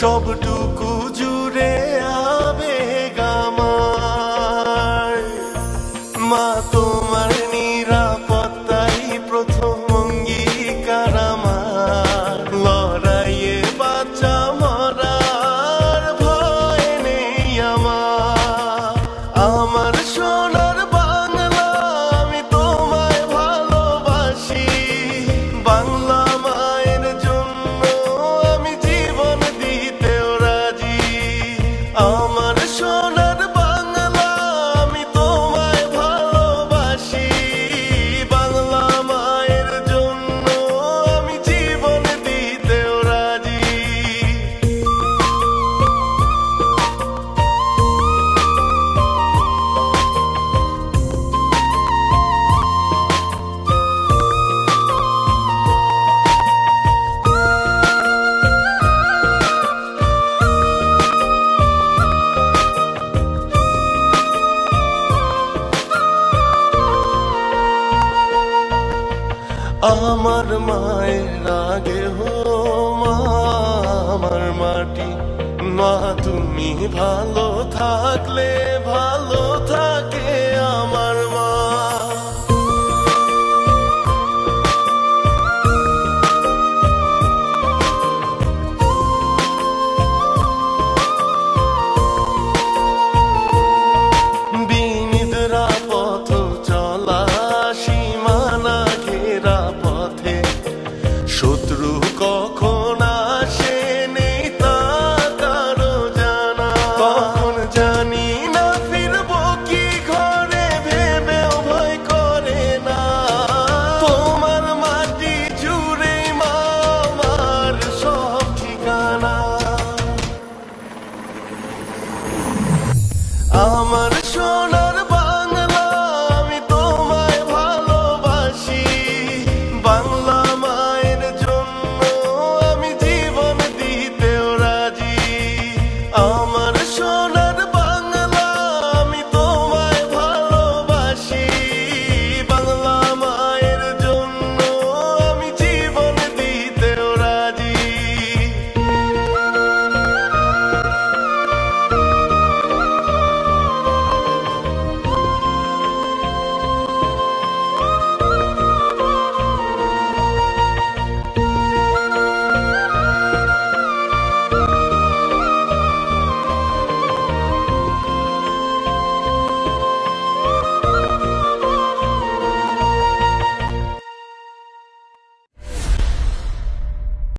সবটুকু জুড়ে আমার মায়ের আগে হো মা আমার মাটি। মা তুমি ভালো থাকলে ভালো থাকে। control